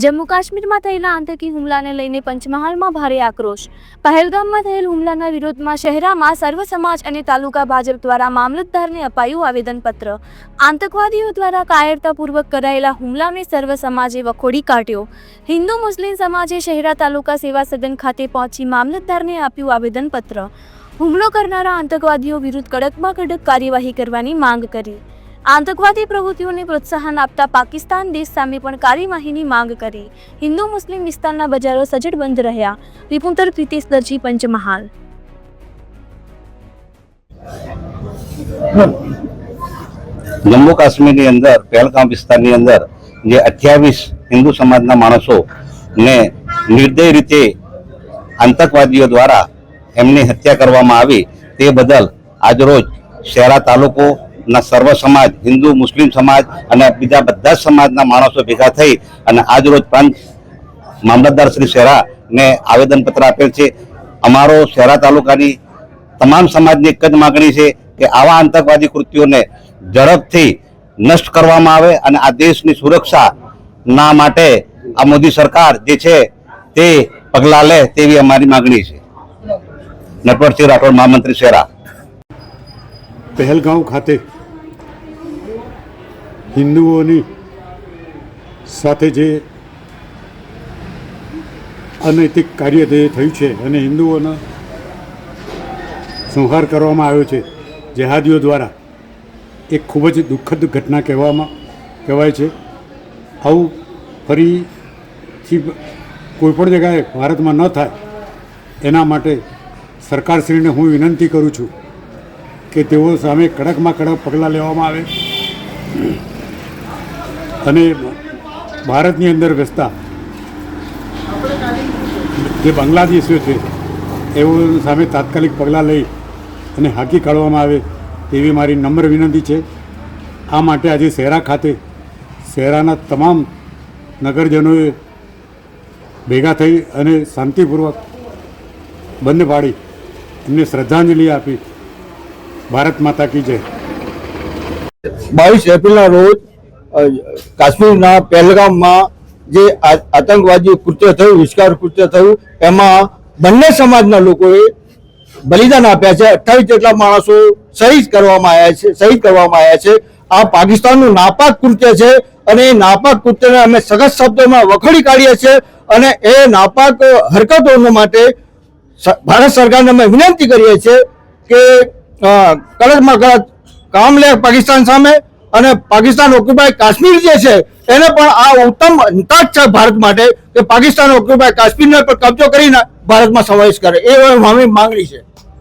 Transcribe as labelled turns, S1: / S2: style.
S1: જમ્મુ કાશ્મીરમાં થયેલા આતંકી હુમલાને લઈને પંચમહાલમાં ભારે આક્રોશ. પહેલગામમાં થયેલ હુમલાના વિરોધમાં શહેરામાં સર્વ સમાજ અને તાલુકા ભાજપ દ્વારા મામલતદારને અપાયું આવેદનપત્ર. આતંકવાદીઓ દ્વારા કાયરતાપૂર્વક કરાયેલા હુમલાને સર્વ સમાજે વખોડી કાઢ્યો. હિન્દુ મુસ્લિમ સમાજે શહેરા તાલુકા સેવા સદન ખાતે પહોંચી મામલતદારને આપ્યું આવેદનપત્ર. હુમલો કરનારા આતંકવાદીઓ વિરુદ્ધ કડકમાં કડક કાર્યવાહી કરવાની માંગ કરી. આતંકવાદી પ્રવૃત્તિઓને પ્રોત્સાહન આપતા પાકિસ્તાન દેશ સામે પણ કાર્યવાહીની માંગ કરી. હિન્દુ મુસ્લિમ વિસ્તારના બજારો સજડ બંધ રહ્યા. રિપુંતર પ્રીતિશ દરજી પંચમહાલ.
S2: જમ્મુ કાશ્મીરની અંદર, પહેલગામ વિસ્તારની અંદર જે અઠ્યાવીસ હિન્દુ સમાજના માણસો ને નિર્દય રીતે આતંકવાદીઓ દ્વારા એમની હત્યા કરવામાં આવી, તે બદલ આજરોજ શહેરા તાલુકોના સર્વ સમાજ, હિન્દુ, મુસ્લિમ સમાજ અને બીજા બધા સમાજના માણસો ભેગા થઈ અને આજરોજ પ્રાંત મામલતદાર શ્રી શેરાને આવેદનપત્ર આપેલ છે. અમારો શેરા તાલુકાની તમામ સમાજની એક જ માગણી છે કે આવા આતંકવાદી કૃત્યોને ઝડપથી નષ્ટ કરવામાં આવે અને આ દેશની સુરક્ષાના માટે આ મોદી સરકાર જે છે તે પગલાં લે તેવી અમારી માગણી છે. નટવરસિંહ રાઠોડ, મહામંત્રી શેરા
S3: પહેલગાંવ ખાતે હિન્દુઓની સાથે જે અનૈતિક કાર્ય જે થયું છે અને હિન્દુઓનો સંહાર કરવામાં આવ્યો છે. જેહાદીઓ દ્વારા એક ખૂબ જ દુઃખદ ઘટના કહેવામાં, કહેવાય છે. આવું ફરીથી કોઈપણ જગ્યાએ ભારતમાં ન થાય, એના માટે સરકારશ્રીને હું વિનંતી કરું છું કે તેઓ સામે કડકમાં કડક પગલાં લેવામાં આવે. અને ભારતની અંદર વસતા જે બાંગ્લાદેશીઓ છે, એઓ સામે તાત્કાલિક પગલાં લઈ અને હાકી કાઢવામાં આવે તેવી મારી નમ્ર વિનંતી છે. આ માટે આજે શહેરા ખાતે, શહેરાના તમામ નગરજનોએ ભેગા થઈ અને શાંતિપૂર્વક બંધ પાડી એમને શ્રદ્ધાંજલિ આપી. ભારત માતા કી જય.
S4: બાવીસ એપ્રિલના રોજ કાશ્મીરના પહેલગામમાં જે આતંકવાદી કૃત્ય થયું વિસ્કાર કૃત્ય થયું, એમાં બંને સમાજના લોકોએ બલિદાન આપ્યા છે. અઠ્ઠાવીસ જેટલા માણસો શહીદ કરવામાં આવ્યા છે, શહીદ કરવામાં આવ્યા છે. આ પાકિસ્તાનનું નાપાક કૃત્ય છે અને એ નાપાક કૃત્યને અમે સખત શબ્દોમાં વખોડી કાઢીએ છીએ અને એ નાપાક હરકતો માટે ભારત સરકારને અમે વિનંતી કરીએ છીએ કે કડકમાં કડક કામ લે પાકિસ્તાન સામે અને પાકિસ્તાન ઓક્યુપાય કાશ્મીર જે છે, એને પણ આ ઉત્તમ અંતાજ છે ભારત માટે કે પાકિસ્તાન ઓક્યુપાય કાશ્મીરને પણ કબજો કરીને ભારતમાં સમાવેશ કરે. એ અમારી માંગણી છે.